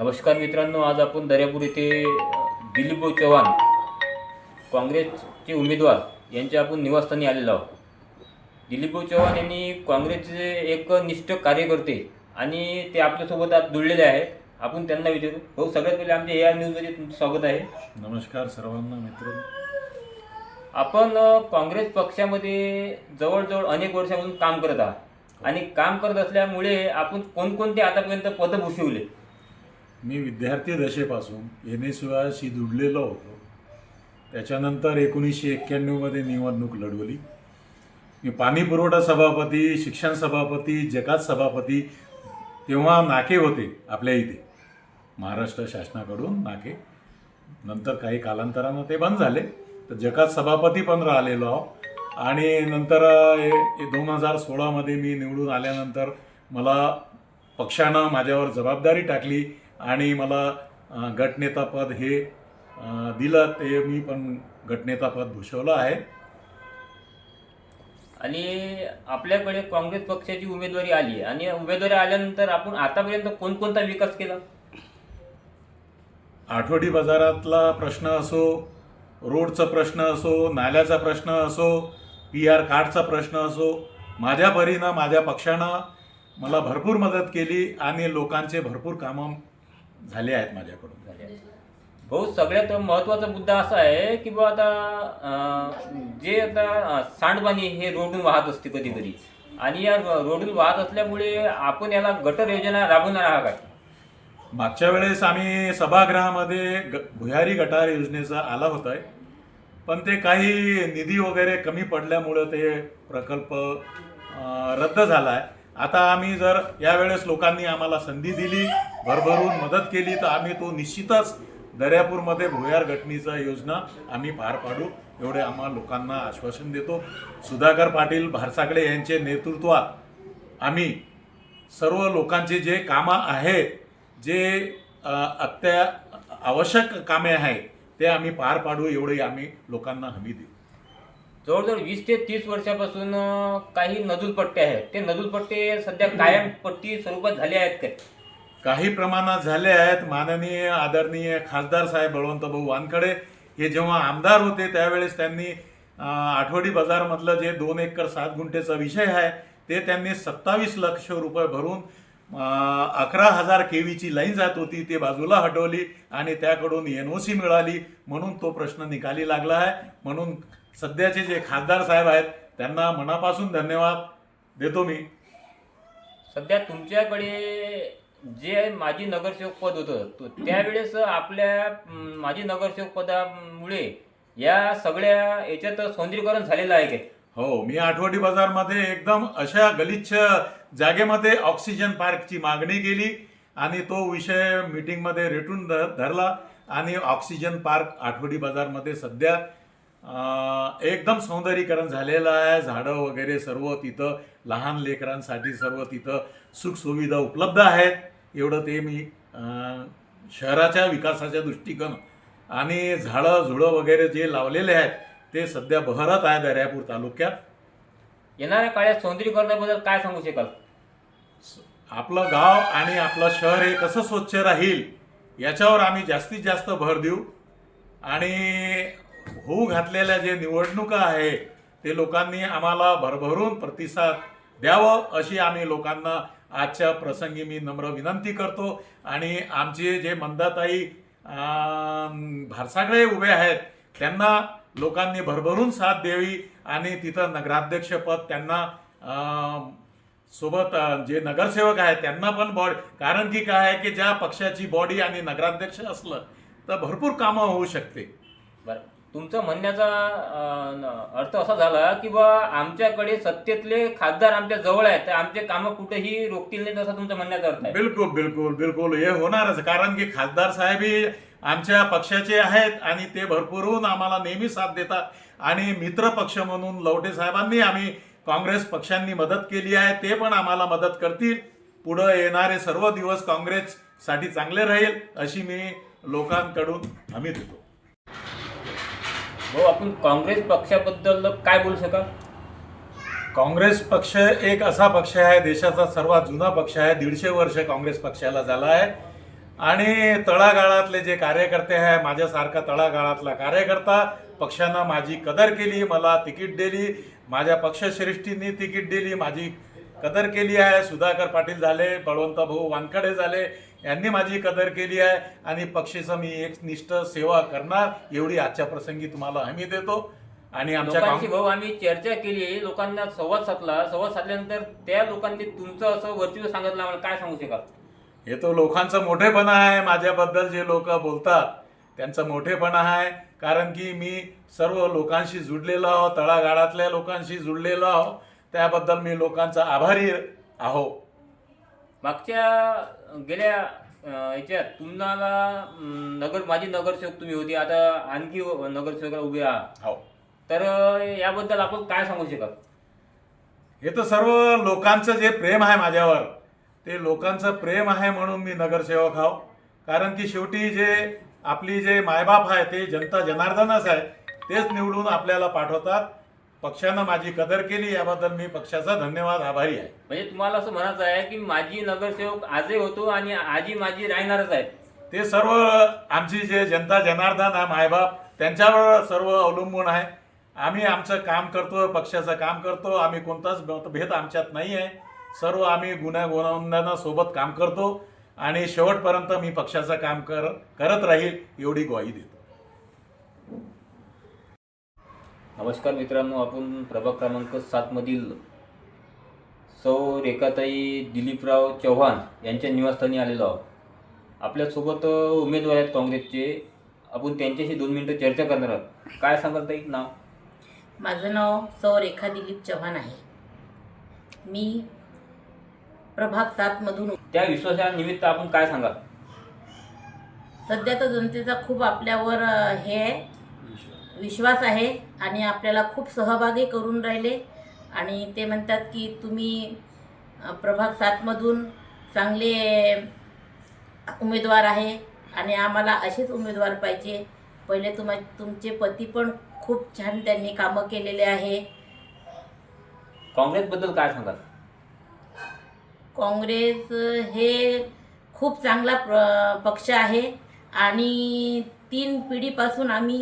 नमस्कार मित्रांनो आज आपण दर्यापूर येथे दिलीप चव्हाण काँग्रेसचे उमेदवार यांच्या आपण निवासस्थानी आलेलो आहोत. दिलीप चव्हाण यांनी काँग्रेसचे एक निष्ठ कार्यकर्ते आणि ते आपल्यासोबत आज जुळलेले आहेत. आपण त्यांना विचारू. भाऊ सगळ्यात पहिले आमच्या ए आर न्यूजमध्ये तुमचं स्वागत आहे. नमस्कार सर्वांना मित्र आपण काँग्रेस पक्षामध्ये जवळजवळ अनेक वर्षापासून काम करत आहात. आणि काम करत असल्यामुळे आपण कोणकोणते आतापर्यंत पदं भूषवले? मी विद्यार्थी दशेपासून एन एस वायशी जुडलेलो होतो. त्याच्यानंतर एकोणीसशे एक्क्याण्णवमध्ये निवडणूक लढवली. मी पाणी पुरवठा सभापती शिक्षण सभापती जकात सभापती तेव्हा नाके होते आपल्या इथे. महाराष्ट्र शासनाकडून नाके. नंतर काही कालांतरानं ते बंद झाले. तर जकात सभापती पण राहिलेलो आहो आणि नंतर दोन हजार सोळामध्ये मी निवडून आल्यानंतर मला पक्षानं माझ्यावर जबाबदारी टाकली. आणि मला गटनेतापद हे दिलं ते मी पण गटनेतापद भूषवलं आहे. आणि आपल्याकडे काँग्रेस पक्षाची उमेदवारी आली आणि उमेदवारी आल्यानंतर आपण आतापर्यंत कोणकोणता विकास केला? आठवडी बाजारातला प्रश्न असो रोडचा प्रश्न असो नाल्याचा प्रश्न असो पी आर कार्डचा प्रश्न असो माझ्या परीनं माझ्या पक्षानं मला भरपूर मदत केली आणि लोकांचे भरपूर कामं झाले आहेत माझ्याकडून. भाऊ सगळ्यात महत्त्वाचा मुद्दा असा आहे की बा आता जे आता सांडपाणी हे रोडून वाहत असते कधी कधी आणि या रोडून वाहत असल्यामुळे आपण याला गटर योजना राबवणार आहात काय मागच्या वेळेस आम्ही सभागृहामध्ये ग भुयारी गटार योजनेचा आला होता. पण ते काही निधी वगैरे कमी पडल्यामुळं ते प्रकल्प रद्द झाला आहे. आता आम्ही जर यावेळेस लोकांनी आम्हाला संधी दिली भरभरून मदत केली तर आम्ही तो निश्चितच दर्यापूरमध्ये भुयार गटणीचा योजना आम्ही पार पाडू. एवढे आम्हा लोकांना आश्वासन देतो. सुधाकर पाटील भारसागळे यांचे नेतृत्वात आम्ही सर्व लोकांचे जे कामं आहेत जे अत्या आवश्यक कामे आहेत ते आम्ही पार पाडू एवढे आम्ही लोकांना हमी देऊ जवळजवळ वीस ते तीस वर्षापासून काही नजूल पट्टे आहेत. ते नजूल पट्टे सध्या कायम पट्टी स्वरूपात झाले आहेत काय काही प्रमाणात झाले आहेत. माननीय आदरणीय खासदार साहेब बळवंत भाऊ वानखडे हे जेव्हा आमदार होते त्यावेळेस त्यांनी आठवडी बाजारमधलं जे दोन एकर सात गुंठेचा विषय आहे ते त्यांनी सत्तावीस लक्ष रुपये भरून अकरा हजार केवीची लाईन जात होती ते बाजूला हटवली आणि त्याकडून एन ओ सी मिळाली. म्हणून तो प्रश्न निकाली लागला आहे. म्हणून सध्याचे जे खासदार साहेब आहेत त्यांना मनापासून धन्यवाद देतो मी. सध्या तुमच्याकडे जे माजी नगरसेवक पद होतं त्यावेळेस आपल्या माजी नगरसेवक पदामुळे या सगळ्या याच्यात सौंदर्यीकरण झालेलं आहे काय? हो मी आठवडी बाजारमध्ये एकदम अशा गलिच्छ जागेमध्ये ऑक्सिजन पार्कची मागणी केली आणि तो विषय मीटिंगमध्ये रेटून धरला आणि ऑक्सिजन पार्क आठवडी बाजारमध्ये सध्या एकदम सौंदर्यीकरण झालेलं आहे. झाडं वगैरे सर्व तिथं लहान लेकरांसाठी सर्व तिथं सुखसुविधा उपलब्ध आहेत. एवढं ते मी शहराच्या विकासाच्या दृष्टिकोन आणि झाडं झुडं वगैरे जे लावलेले आहेत ते सध्या बहरत आहे दर्यापूर तालुक्यात. येणाऱ्या काळात सौंदर्यीकरणाबद्दल काय सांगू शकाल? आपलं गाव आणि आपलं शहर हे कसं स्वच्छ राहील याच्यावर आम्ही जास्तीत जास्त भर देऊ. आणि होऊ घातलेल्या जे निवडणुका आहे ते लोकांनी आम्हाला भरभरून प्रतिसाद द्यावं अशी आम्ही लोकांना आजच्या प्रसंगी मी नम्र विनंती करतो. आणि आमचे जे मंदाताई भारसागळे उभे आहेत त्यांना लोकांनी भरभरून साथ द्यावी. आणि तिथं नगराध्यक्षपद त्यांना सोबत जे नगरसेवक आहेत त्यांना पण बॉडी कारण की काय आहे की ज्या पक्षाची बॉडी आणि नगराध्यक्ष असलं तर भरपूर कामं होऊ शकते. बरं. तुमचं म्हणण्याचा अर्थ असा झाला की बा आमच्याकडे सत्तेतले खासदार आमच्या जवळ आहेत तर आमचे कामं कुठेही रोखतील नाहीत असा तुमचा म्हणण्याचा अर्थ आहे. बिलकुल बिलकुल बिलकुल. हे होणारच. कारण की खासदार साहेब हे आमच्या पक्षाचे आहेत आणि ते भरपूरहून आम्हाला नेहमी साथ देतात. आणि मित्र पक्ष म्हणून लवटे साहेबांनी आम्ही काँग्रेस पक्षांनी मदत केली आहे ते पण आम्हाला मदत करतील. पुढं येणारे सर्व दिवस काँग्रेससाठी चांगले राहील अशी मी लोकांकडून हमी देतो. भाऊ आपण काँग्रेस पक्षाबद्दल काय बोलू शकाल? काँग्रेस पक्ष एक असा पक्ष आहे देशाचा सर्वात जुना पक्ष आहे दीडशे वर्ष काँग्रेस पक्षाला झाला आहे. आणि तळागाळातले जे कार्यकर्ते आहे माझ्यासारखा तळागाळातला कार्यकर्ता पक्षानं माझी कदर केली मला तिकीट दिली माझ्या पक्षश्रेष्ठींनी तिकीट दिली माझी कदर केली आहे. सुधाकर पाटील झाले बळवंत भाऊ वानखडे झाले यांनी माझी कदर केली आहे आणि पक्षाचं मी एक निष्ठ सेवा करणार एवढी आजच्या प्रसंगी तुम्हाला हमी देतो. आणि आमच्या भाऊ आम्ही चर्चा केली लोकांना संवाद साधला. संवाद साधल्यानंतर त्या लोकांनी तुमचं असं वर्चस्व सांगितलं आम्हाला काय सांगू शकाल? हे तो लोकांचं मोठेपणा आहे. माझ्याबद्दल जे लोक बोलतात त्यांचं मोठेपणा आहे. कारण की मी सर्व लोकांशी जुडलेलो आहो तळागाळातल्या लोकांशी जुडलेलो आहो. त्याबद्दल मी लोकांचा आभारी आहो. मागच्या गेल्या याच्यात तुम्हाला नगर माझी नगरसेवक तुम्ही होती. आता आणखी नगरसेवक उभे आहात. हो. तर याबद्दल आपण काय सांगू शकाल हे तर सर्व लोकांचं जे प्रेम आहे माझ्यावर ते लोकांचं प्रेम आहे म्हणून मी नगरसेवक आहो. कारण की शेवटी जे आपली जे मायबाप आहे ते जनता जनार्दनच आहे तेच निवडून आपल्याला पाठवतात. पक्षानं माझी कदर केली याबद्दल मी पक्षाचा धन्यवाद आभारी आहे. म्हणजे तुम्हाला असं म्हणायचं आहे की माझी नगरसेवक आजही होतो आणि आजी माझी राहणारच आहे ते सर्व आमची जे जनता जनार्दन आहे मायबाप त्यांच्यावर सर्व अवलंबून आहे. आम्ही आमचं काम करतो पक्षाचं काम करतो आम्ही कोणताच भेद आमच्यात नाही आहे सर्व आम्ही गुन्हा सोबत काम करतो. आणि शेवटपर्यंत मी पक्षाचं काम कर करत राहील एवढी ग्वाही देतो. नमस्कार मित्रांनो आपण प्रभाग क्रमांक सातमधील सौ रेखाताई दिलीपराव चव्हाण यांच्या निवासस्थानी आलेलो आहोत. आपल्यासोबत उमेदवार आहेत काँग्रेसचे. आपण त्यांच्याशी दोन मिनिटं चर्चा करणार आहोत. काय सांगाल ताई नाव? माझं नाव सौ रेखा दिलीप चव्हाण आहे. मी प्रभाग सातमधून त्या विश्वासानिमित्त आपण काय सांगाल? सध्या तर जनतेचा खूप आपल्यावर अ, हे आहे, विश्वास आहे आणि आपल्याला खूप सहभागी करून राहिले. आणि ते म्हणतात की तुम्ही अ, प्रभाग सातमधून चांगले उमेदवार आहे आणि आम्हाला असेच उमेदवार पाहिजे. पहिले तुम तुमचे पती पण खूप छान त्यांनी कामं केलेले आहे. काँग्रेसबद्दल काय सांगाल? काँग्रेस हे खूप चांगला प्र पक्ष आहे. आणि तीन पिढीपासून आम्ही